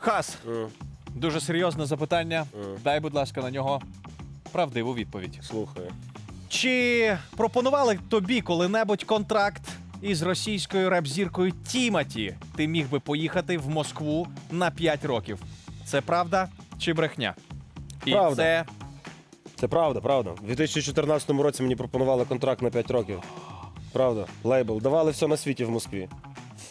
Хас, М, дуже серйозне запитання. Мгм. Дай, будь ласка, на нього правдиву відповідь. Слухаю. Чи пропонували тобі коли-небудь контракт із російською реп-зіркою Тіматі? Ти міг би поїхати в Москву на 5 років. Це правда чи брехня? І Правда. це Це правда, правда. У 2014 році мені пропонували контракт на 5 років. Правда, лейбл. Давали все на світі в Москві.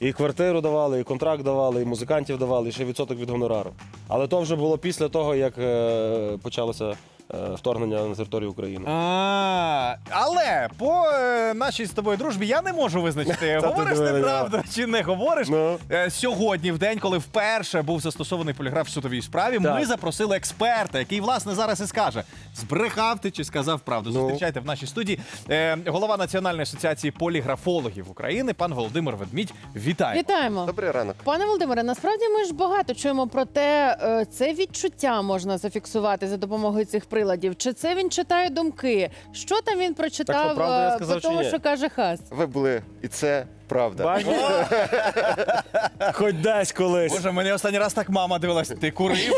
І квартиру давали, і контракт давали, і музикантів давали, і ще відсоток від гонорару. Але то вже було після того, як е, почалося е, вторгнення на територію України. А, але по е, нашій з тобою дружбі я не можу визначити, ти говориш ти правду чи не говориш. Ну. Е, Сьогодні, в день, коли вперше був застосований поліграф в судовій справі, Так. ми запросили експерта, який власне зараз і скаже, збрехав ти чи сказав правду. Ну. Зустрічайте в нашій студії е, голова Національної асоціації поліграфологів України, пан Володимир Ведмідь. Вітаю. Вітаємо. Добрий ранок. Пане Володимире, насправді ми ж багато чуємо про те, е, це відчуття можна зафіксувати за допомогою цих приладів. Чи це він читає думки? Що там він Так прочитав що, правда я е, сказав по чи тому, ні? що каже Хас? Ви були, і це правда. Хоч десь колись. Боже, мене останній раз так мама дивилась. Ти курив?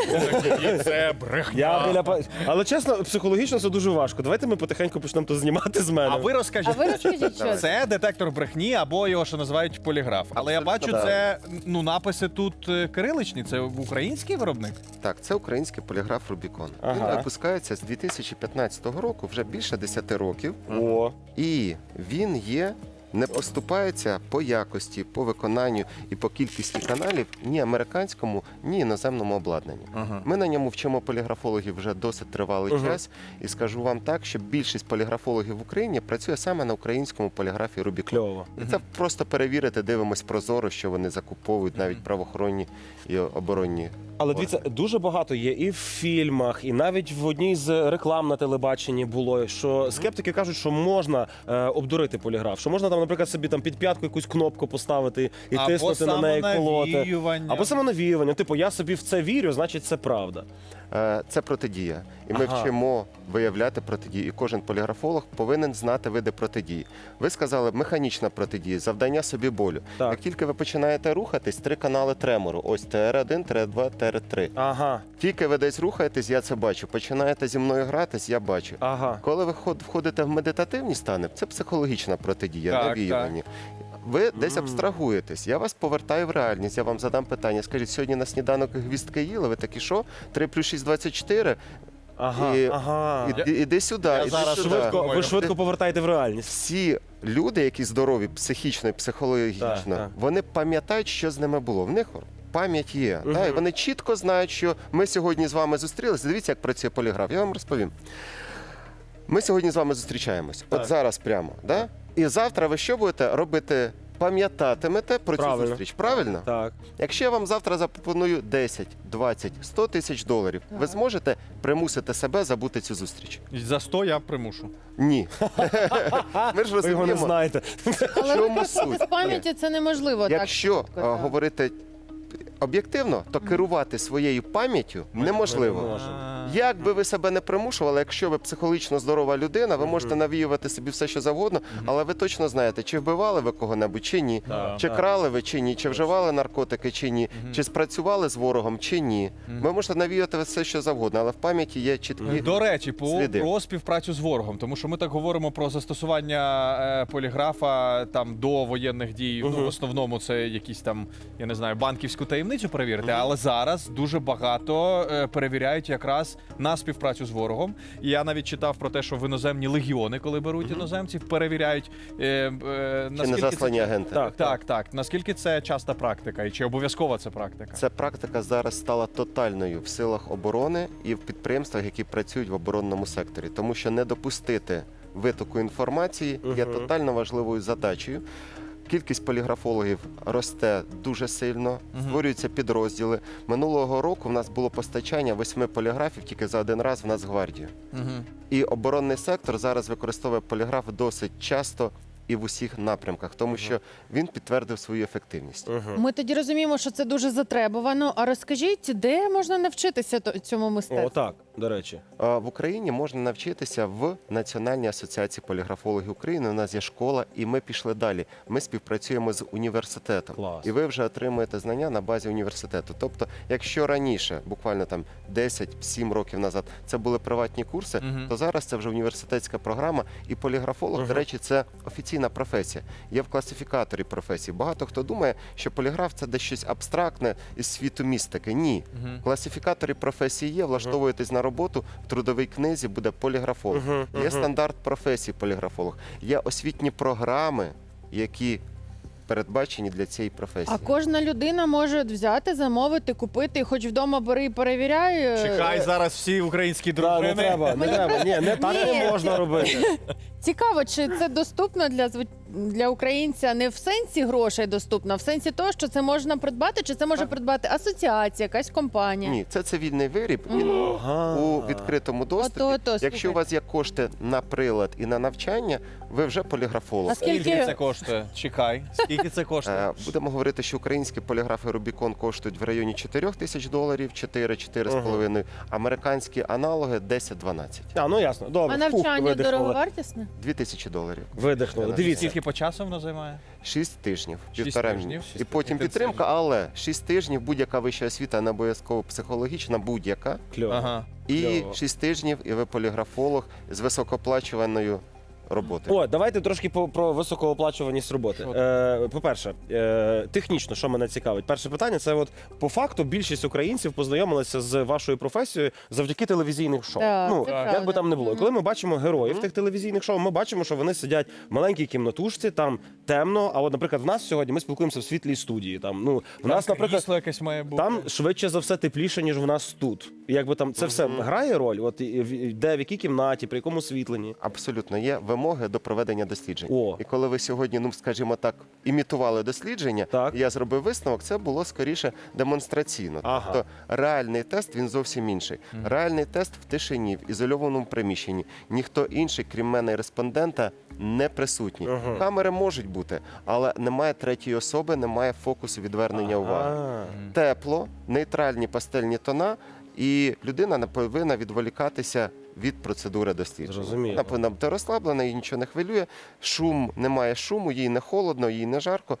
І це брехня. Я біля па- Але чесно, психологічно це дуже важко. Давайте ми потихеньку почнемо то знімати з мене. А ви розкажіть. А ви розкажіть, що це? Це детектор брехні або його що називають поліграф. Але я бачу, Абсолютно це ну написи тут е, кириличні. Це український виробник. Так, це український поліграф Рубікон. Він випускається з 2015 року, вже більше 10 років, О, і він є. Не поступається по якості, по виконанню і по кількості каналів ні американському, ні іноземному обладнанню. Ми на ньому вчимо поліграфологів вже досить тривалий Мгм. час, і скажу вам так, що більшість поліграфологів в Україні працює саме на українському поліграфі Рубікон. кльово. І Це просто перевірити, дивимось прозоро, що вони закуповують навіть правоохоронні і оборонні. Але дивіться, дуже багато є і в фільмах, і навіть в одній з реклам на телебаченні було, що скептики кажуть, що можна е, обдурити поліграф, що можна там, наприклад, собі там під п'ятку якусь кнопку поставити і Або тиснути на неї колоти. самонавіювання. Або самонавіювання. Типу, я собі в це вірю, значить це правда. Е, Це протидія. І ми Ага. вчимо виявляти протидію. І кожен поліграфолог повинен знати види протидії. Ви сказали, механічна протидія, завдання собі болю. Так. Як тільки ви починаєте рухатись, три канали тремору. Ось ТР1, ТР2, ТР3. Ага, Тільки ви десь рухаєтесь, я це бачу. Починаєте зі мною гратись, я бачу. ага. Коли ви вход- входите в медитативні стани, це психологічна протидія, Так, навіювання. Ви десь абстрагуєтесь. Я вас повертаю в реальність. Я вам задам питання. Скажіть, сьогодні на сніданок гвістки їли? Ви такі що? 3 плюс 6 – 24? Ага, І- ага. Іди, іди сюди, Я іди зараз сюди. Швидко, ви швидко повертаєте в реальність. Всі люди, які здорові психічно і психологічно, Так, так. вони пам'ятають, що з ними було. В них пам'ять є. Мгм. Да, і вони чітко знають, що ми сьогодні з вами зустрілися. Дивіться, як працює поліграф. Я вам розповім. Ми сьогодні з вами зустрічаємось. Так. От зараз прямо. Да? І завтра ви що будете робити? Пам'ятатимете про Правильно. цю зустріч, правильно? Так. Якщо я вам завтра запропоную 10, 20, 100 тисяч доларів, ви зможете примусити себе забути цю зустріч? За 100 я примушу. Ні. Ми ж Ви його не розуміємо, знаєте. Але чому ви суть? з пам'яті це неможливо якщо так. швидко, так. говорити об'єктивно, то керувати своєю пам'яттю Ми не неможливо. можемо. Як би ви себе не примушували, якщо ви психологічно здорова людина, ви можете навіювати собі все, що завгодно, але ви точно знаєте, чи вбивали ви кого-небудь, чи ні, чи крали ви, чи ні, чи вживали наркотики, чи ні, чи спрацювали з ворогом, чи ні. Ви можете навіювати все, що завгодно, але в пам'яті є чіткі. До речі, по, Сліди. про співпрацю з ворогом, тому що ми так говоримо про застосування е, поліграфа там до воєнних дій. Ну, в основному це якісь там, я не знаю, банківську таємницю перевірити. Але зараз дуже багато е, перевіряють якраз на співпрацю з ворогом. І я навіть читав про те, що в іноземні легіони, коли беруть іноземців, перевіряють е, е, Чи не заслані це... агенти? Так, Так, так. Наскільки це часта практика, і чи обов'язкова це практика? Ця практика зараз стала тотальною в силах оборони і в підприємствах, які працюють в оборонному секторі, тому що не допустити витоку інформації є тотально важливою задачею. Кількість поліграфологів росте дуже сильно, створюються підрозділи. Минулого року в нас було постачання восьми поліграфів тільки за один раз в Нацгвардію. І оборонний сектор зараз використовує поліграф досить часто і в усіх напрямках, тому що він підтвердив свою ефективність. Ми тоді розуміємо, що це дуже затребувано. А розкажіть, де можна навчитися то- цьому мистецтву? О, так, до речі. В Україні можна навчитися в Національній асоціації поліграфологів України. У нас є школа, і ми пішли далі. Ми співпрацюємо з університетом. Клас. І ви вже отримуєте знання на базі університету. Тобто, якщо раніше, буквально там 10-7 років назад, це були приватні курси, Мгм. то зараз це вже університетська програма. І поліграфолог, до речі, це офіційна професія. Є в класифікаторі професії. Багато хто думає, що поліграф це десь щось абстрактне із світу містики. Ні. Мгм. В класифікаторі професії є, влаштовуєтесь на роботу, в трудовій книзі буде поліграфолог. Мгм, Є мгм. стандарт професії поліграфолог. Є освітні програми, які передбачені для цієї професії. А кожна людина може взяти, замовити, купити, і хоч вдома бери і перевіряй. е, Чекай зараз всі українські Да, дружини. не треба, не Мені треба. Ні, не так Ні. не можна робити. Цікаво, чи це доступно для для українця не в сенсі грошей доступно, а в сенсі того, що це можна придбати, чи це може придбати асоціація, якась компанія. Ні, це цивільний виріб. Він Ага. у відкритому доступі. Ото, ото, Якщо у вас є кошти на прилад і на навчання, ви вже поліграфолог. А скільки- Скільки це коштує? Чекай. Скільки це коштує? Е, Будемо говорити, що українські поліграфи Рубікон коштують в районі 4 тисяч доларів, 4-4,5. Американські аналоги 10-12. А, ну ясно. Добре. А навчання дороговартісне? 2 тисячі доларів. Видихнули. Дивіться. Скільки по часу воно займає? Шість тижнів, Шість півтора тижнів, шість І потім тижнів. підтримка, але шість тижнів будь-яка вища освіта, не обов'язково психологічна, будь-яка. Кльово. Ага. І Кльово. шість тижнів, і ви поліграфолог з високооплачуваною роботою. О, давайте трошки по, про високооплачуваність роботи. Е, по-перше, е, технічно, що мене цікавить. Перше питання це от по факту більшість українців познайомилися з вашою професією завдяки телевізійних шоу. Так, ну, це як правда. би там не було. І Коли ми бачимо героїв тих телевізійних шоу, ми бачимо, що вони сидять в маленькій кімнатушці, там темно. А от, наприклад, в нас сьогодні ми спілкуємося в світлій студії. Там, ну, в нас, наприклад, крісло якесь має бути. там швидше за все тепліше, ніж в нас тут. Якби там це все грає роль, от і в- де в якій кімнаті, при якому освітленні. Абсолютно є вимоги до проведення досліджень. О. І коли ви сьогодні, ну скажімо так, імітували дослідження, Так. я зробив висновок, це було скоріше демонстраційно. Ага. Тобто реальний тест він зовсім інший. Реальний тест в тишині, в ізольованому приміщенні. Ніхто інший, крім мене і респондента, не присутній. Ага. Камери можуть бути, але немає третьої особи, немає фокусу відвернення уваги. Тепло, нейтральні пастельні тона, і людина не повинна відволікатися від процедури дослідження. Зрозуміло. Вона повинна бути розслаблена, її нічого не хвилює. Шум немає шуму, їй не холодно, їй не жарко.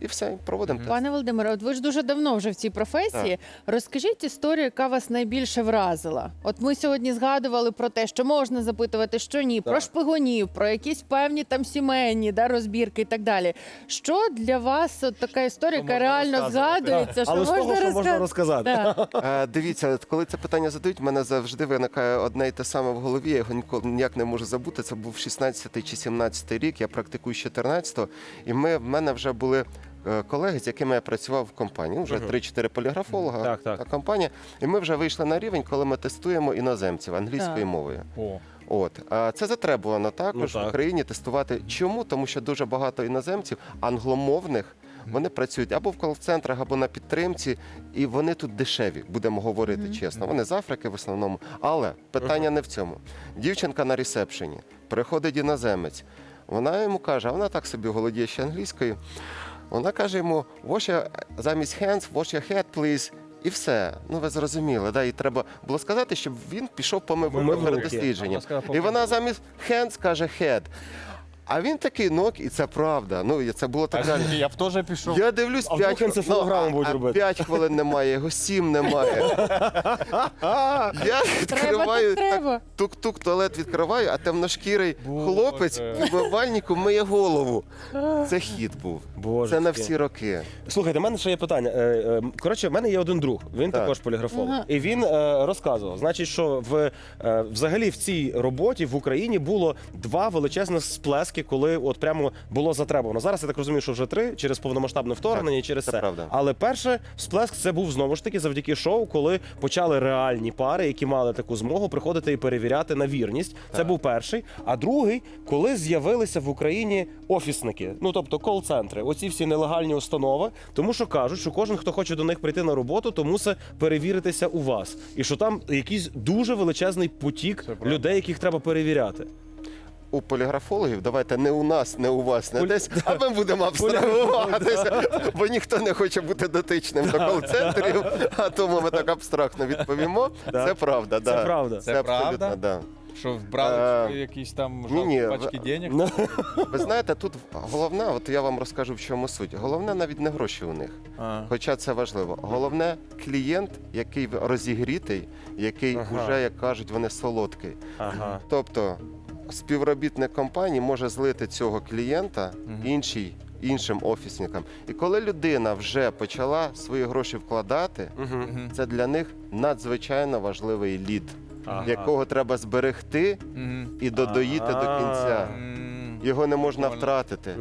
І все, проводимо тест. Пане Володимире, от ви ж дуже давно вже в цій професії. Розкажіть історію, яка вас найбільше вразила. От ми сьогодні згадували про те, що можна запитувати, що ні, про Так. шпигунів, про якісь певні там сімейні да, розбірки і так далі. Що для вас от така історія, Що яка можна реально розказувати? згадується, що Але з можна того, що можна розказати. Да. Е, Дивіться, от коли це питання задають, в мене завжди виникає одне й те саме в голові. Я його ніколи ніяк не можу забути. Це був 16 чи 17 рік. Я практикую з 14-го. І ми в мене вже були. е, Колеги, з якими я працював в компанії, вже Мгм. 3-4 поліграфолога Так, так. та компанія. І ми вже вийшли на рівень, коли ми тестуємо іноземців англійською Так. мовою. О. От а це затребувано також Ну, так. в Україні тестувати. Чому? Тому що дуже багато іноземців англомовних. Вони працюють або в кол-центрах, або на підтримці, і вони тут дешеві, будемо говорити чесно. Вони з Африки в основному. Але питання не в цьому. Дівчинка на ресепшені, приходить іноземець. Вона йому каже, а вона так собі володіє ще англійською. Вона каже йому: wash your, замість hands, wash your head, please. І все. Ну ви зрозуміли, да? І треба було сказати, щоб він пішов помив Помив руки перед дослідженням. І вона замість hands каже head. А він такий нок, і це правда. Ну, і це було так реально. Я б теж пішов. Я дивлюсь, А 5 вдруг енцефалограму будуть робити? 5 хвилин немає, його 7 немає. Я відкриваю, так треба. тук-тук, туалет відкриваю, а темношкірий хлопець в умивальнику миє голову. Це хід був. Боже. Це на всі роки. Слухайте, в мене ще є питання. Е, е, Коротше, в мене є один друг. Він Так. також поліграфолог. Ага. І він е, розказував, значить, що в е, взагалі в цій роботі в Україні було два величезних сплески, коли от прямо було затребувано. Зараз я так розумію, що вже три через повномасштабне вторгнення і через це це. правда. Але перше сплеск це був знову ж таки завдяки шоу, коли почали реальні пари, які мали таку змогу приходити і перевіряти на вірність. Це був перший. А другий, коли з'явилися в Україні офісники, ну тобто кол-центри, оці всі нелегальні установи, тому що кажуть, що кожен, хто хоче до них прийти на роботу, то мусить перевіритися у вас, і що там якийсь дуже величезний потік людей, яких треба перевіряти. У поліграфологів, давайте не у нас, не у вас, не Полі- десь, а ми будемо абстрагуватися, бо ніхто не хоче бути дотичним до кол-центрів, а тому ми так абстрактно відповімо. Да. Це правда, Це да. правда. Це абсолютно, правда? да. Що брали Е, якісь там ні-ні, жалкі пачки в- денег? Ну, Ви знаєте, тут головне, от я вам розкажу, в чому суть. Головне навіть не гроші у них. А. Хоча це важливо. Головне клієнт, який розігрітий, який Ага. вже, як кажуть, вони солодкий. Ага. Тобто співробітник компанії може злити цього клієнта іншій. Іншим офісникам. І коли людина вже почала свої гроші вкладати, Мгм. Це для них надзвичайно важливий лід, Ага. якого треба зберегти і додоїти до кінця. М. Його не можна втратити.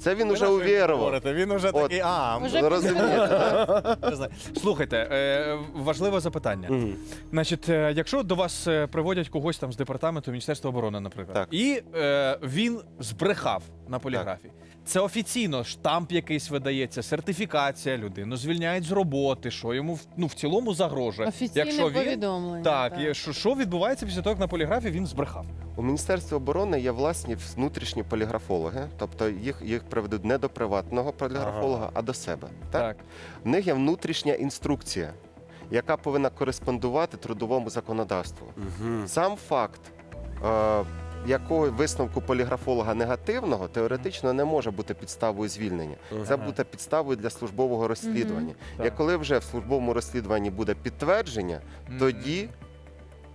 Це він уже увірував. говорите? Він уже От. такий, а, Розумієте, да? не знаю. Слухайте, е, важливе запитання. Значить, е, якщо до вас е, приводять когось там з департаменту Міністерства оборони, наприклад, Так. і е, він збрехав на поліграфі. Це офіційно штамп якийсь видається, сертифікація людину звільняють з роботи, що йому в- ну в цілому загрожує. Офіційне якщо він повідомлення. так, є- що, що відбувається після того, як на поліграфі він збрехав. У Міністерстві оборони є власні внутрішні поліграфологи, тобто їх, їх приведуть не до приватного поліграфолога, а до себе. Так? В них є внутрішня інструкція, яка повинна кореспондувати трудовому законодавству. Мгм. Сам факт. Е- якого висновку поліграфолога негативного теоретично не може бути підставою звільнення. Це буде підставою для службового розслідування. Так. І коли вже в службовому розслідуванні буде підтвердження, Мгм. тоді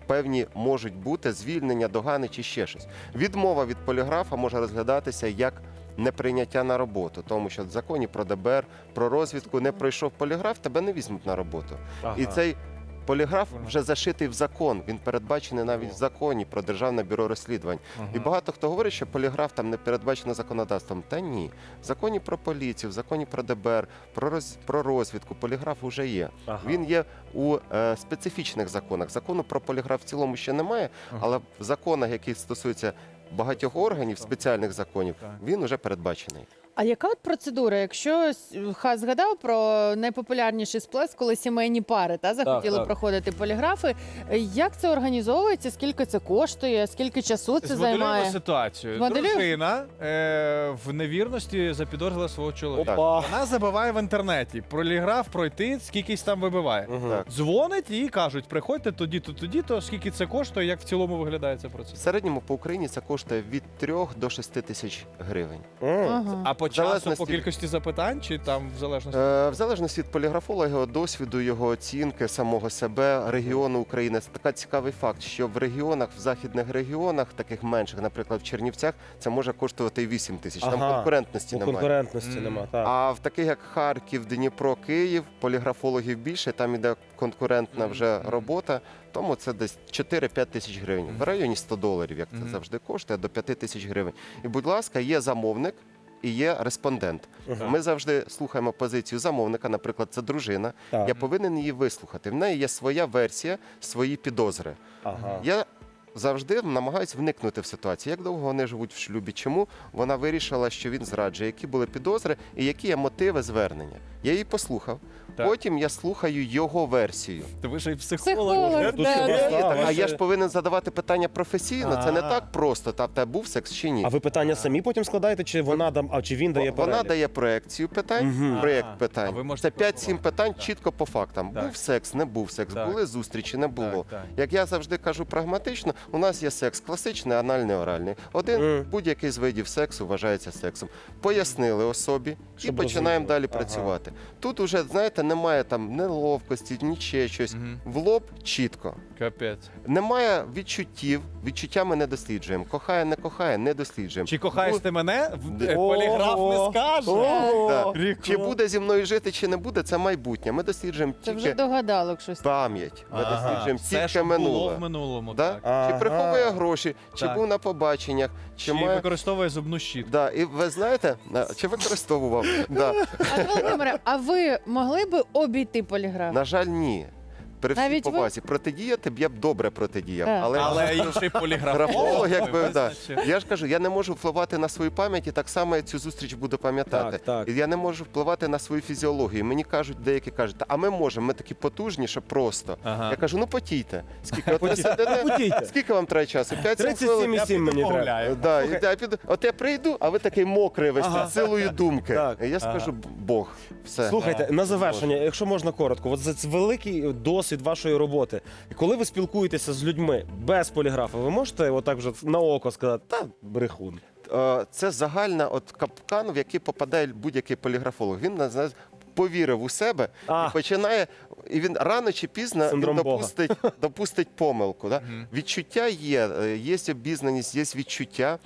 певні можуть бути звільнення, догани чи ще щось. Відмова від поліграфа може розглядатися як неприйняття на роботу, тому що в законі про ДБР, про розвідку не пройшов поліграф, тебе не візьмуть на роботу. І цей поліграф вже зашитий в закон. Він передбачений навіть в законі про державне бюро розслідувань. І багато хто говорить, що поліграф там не передбачено законодавством. Та ні, в законі про поліцію, в законі про ДБР, про роз... про розвідку поліграф вже є. Ага. Він є у е, специфічних законах. Закону про поліграф в цілому ще немає, але в законах, які стосуються багатьох органів, спеціальних законів, він уже передбачений. А яка от процедура? Якщо Хас згадав про найпопулярніший сплеск, коли сімейні пари та захотіли так. проходити поліграфи, як це організовується? Скільки це коштує? Скільки часу це Змоделюємо займає? ситуацію. Змоделюємо? Дружина е, в невірності запідозрила свого чоловіка. Опа. Вона забиває в інтернеті. Поліграф пройти, скількись там вибиває. Так. Дзвонить і кажуть, приходьте тоді-то, тоді-то, скільки це коштує, як в цілому виглядає цей В процес. середньому по Україні це коштує від 3 до 6 тисяч гривень. Ага. А по часу, по кількості запитань, чи там в залежності? Е, В залежності від поліграфолога, його досвіду, його оцінки, самого себе, регіону України. Це така цікавий факт, що в регіонах, в західних регіонах, таких менших, наприклад, в Чернівцях, це може коштувати і 8 тисяч. Там Ага. конкурентності немає. конкурентності нема. Так. А в таких як Харків, Дніпро, Київ, поліграфологів більше, там іде конкурентна вже робота, тому це десь 4-5 тисяч гривень. В районі 100 доларів, як це завжди коштує, до 5 тисяч гривень. І, будь ласка, є замовник. І є респондент. Ага. Ми завжди слухаємо позицію замовника. Наприклад, це дружина. Так. Я повинен її вислухати. В неї є своя версія, свої підозри. Ага. Я завжди намагаюся вникнути в ситуацію. Як довго вони живуть в шлюбі? Чому вона вирішила, що він зраджує? Які були підозри і які є мотиви звернення? Я її послухав. Так. Потім я слухаю його версію. То ви ж і Психолог, вже. да, да. так, а я ж повинен задавати питання професійно. Це не так просто. Та, та був секс чи ні? А ви питання самі потім складаєте, чи вона дам, а чи він дає Вона перелік? дає проекцію питань, Мгм. проєкт питань. а ви можете Це 5-7 пропонувати. питань Так. чітко по фактам. Так. Був секс, не був секс, Так. були зустрічі, не було. Так, так. Як я завжди кажу прагматично, у нас є секс класичний, анальний, оральний. Один Мгм. будь-який з видів сексу вважається сексом. Пояснили особі і починаємо далі Ага. працювати. Тут уже, знаєте, немає там неловкості, нічого щось. Мгм. В лоб чітко. Капець. Немає відчуттів, відчуття ми не досліджуємо. Кохає, не кохає, не досліджуємо. Чи кохаєш ти мене? Е, Поліграф не скаже. Чи буде зі мною жити, чи не буде, це майбутнє. Ми досліджуємо Це вже тільки догадалок щось. пам'ять. Ми досліджуємо тільки що минуле. в минулому. Да? Ага. Приховує гроші, чи Так. був на побаченнях, чи, Чи має. використовує зубну щітку. Да, і ви знаєте, чи використовував? Да. А Володимире, а ви могли би обійти поліграф? На жаль, ні. При всій Навіть ви? повазі. Протидіяти б я б добре протидіяв. Так. Але, Але інший поліграфолог, Графолог, якби да. визначив. Я ж кажу, я не можу впливати на свою пам'ять, і так само я цю зустріч буду пам'ятати. Так, так. І я не можу впливати на свою фізіологію. Мені кажуть, деякі кажуть, «Та, а ми можемо, ми такі потужні, що просто. Ага. Я кажу, ну потійте. Скільки от ви сидите? Потійте. Скільки вам треба часу? 5 хвилин? 37,7 мені треба. погуляю. Да, і я піду, от я прийду, а ви такий мокрий весь Ага. силою думки. Так. І я скажу, Бог, все. Слухайте, на завершення, якщо можна коротко, от за це великий досвід вашої роботи. І коли ви спілкуєтеся з людьми без поліграфа, ви можете отак вже на око сказати, та брехун. Е, це загальна от капкан, в який попадає будь-який поліграфолог. Він на- на- повірив у себе А. і починає. І він рано чи пізно Синдром він Бога. допустить, допустить помилку. Да? Відчуття є, е, є обізнаність, є відчуття.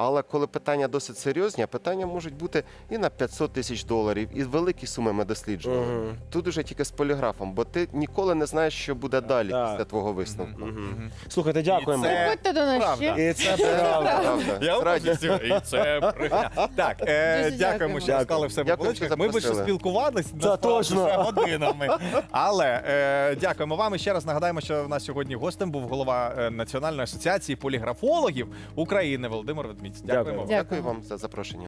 Але коли питання досить серйозні, питання можуть бути і на 500 тисяч доларів, і великі суми ми досліджували. Мгм. Тут уже тільки з поліграфом, бо ти ніколи не знаєш, що буде далі Так. після твого висновку. Мгм. Слухайте, дякуємо. це- Приходьте до нас правда. ще. І це правда. Я радістю. І це. Так, е, дякуємо, що розказали в себе Дякую, поличках. що Ми би ще запросили. спілкувалися точно. годинами. Але е, дякуємо вам. І ще раз нагадаємо, що в нас сьогодні гостем був голова е, Національної асоціації поліграфологів України Володимир Дякуємо. Дякую. Дякую вам за запрошення.